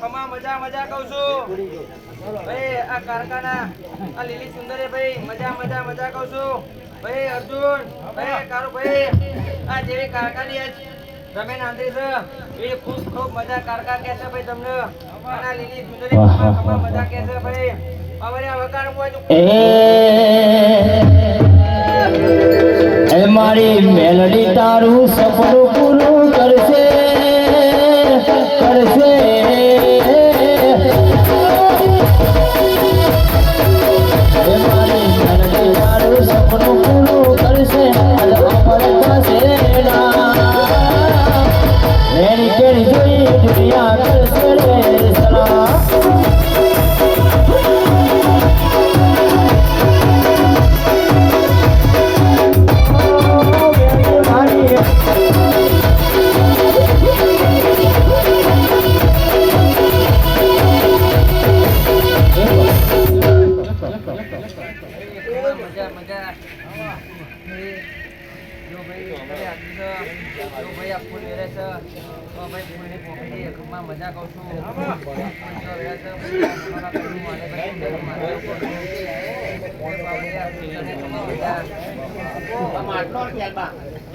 ખમા મજા મજા કહું છું ભાઈ આ કારખાના આ લીલી સુંદરી ભાઈ મજા મજા મજા કહું છું ભાઈ અર્જુન ભાઈ કારુ ભાઈ આ જેવી કારખાની રમેન આંધળી છે એ ખૂબ ખૂબ મજા કારકા કે છે ભાઈ તમને અને આ લીલી સુંદરી ખમા મજા કે છે ભાઈ અમારે આ એ એ મારી મેલડી તારું સપનું જો ભાઈ ઘરે આદમી છે જો ભાઈ આ ફૂલ વેરે છે તો ભાઈ ફૂલની પોખડી એકમાં મજા કહું છું જો વેરે છે મારે ભાઈ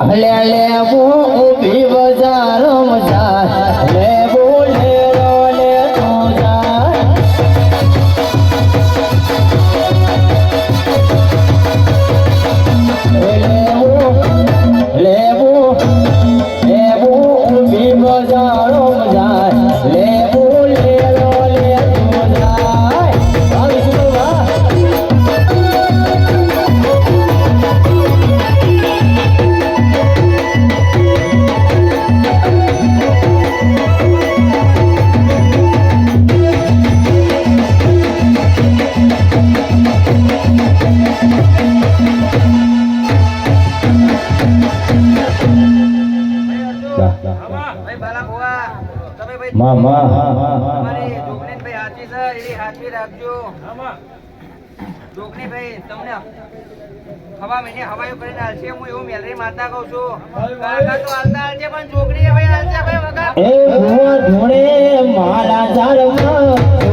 હલે હલે હું ઊભી મા મા તમારી જોગણી ભાઈ હાચી છે એ હાચવી રાખજો જોગણી ભાઈ તમને હવા મહિને હવાયું કરીને હાલશે હું એવું મેલરી માતા કહું છું કાકા તો હાલતા પણ જોગણી મારા ઝાડમાં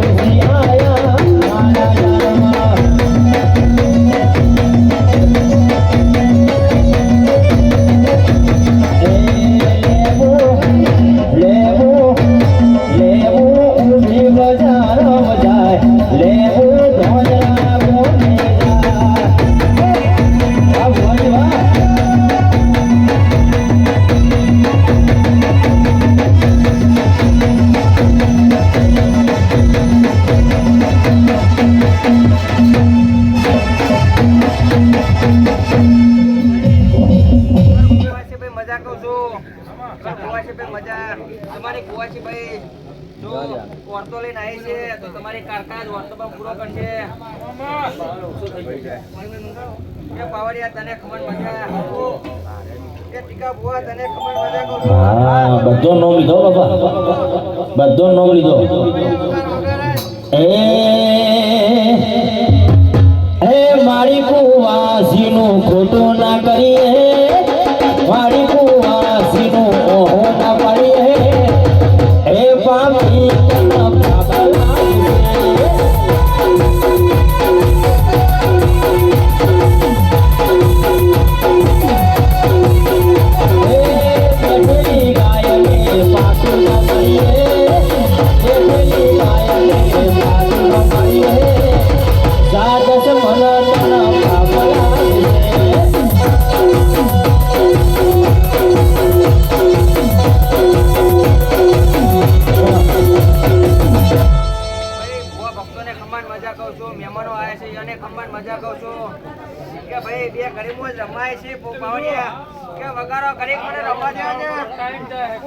તમારી કુવાસી ભાઈ. જો ઓરતો લઈને આવી છે તો તમારી કારખાના જ પૂરો કરશે. એ પાવડિયા તને ખમણ મજા. બધો નોમ લીધો બધો નોમ લીધો. એ Swami રમાય છે અને ખમણ મજા કહું છું. કે ભાઈ બે ઘડી મોજ રમાય છે પોપાવડિયા કે વગારો ઘડી મને રમવા દે છે. ટાઈમ જાય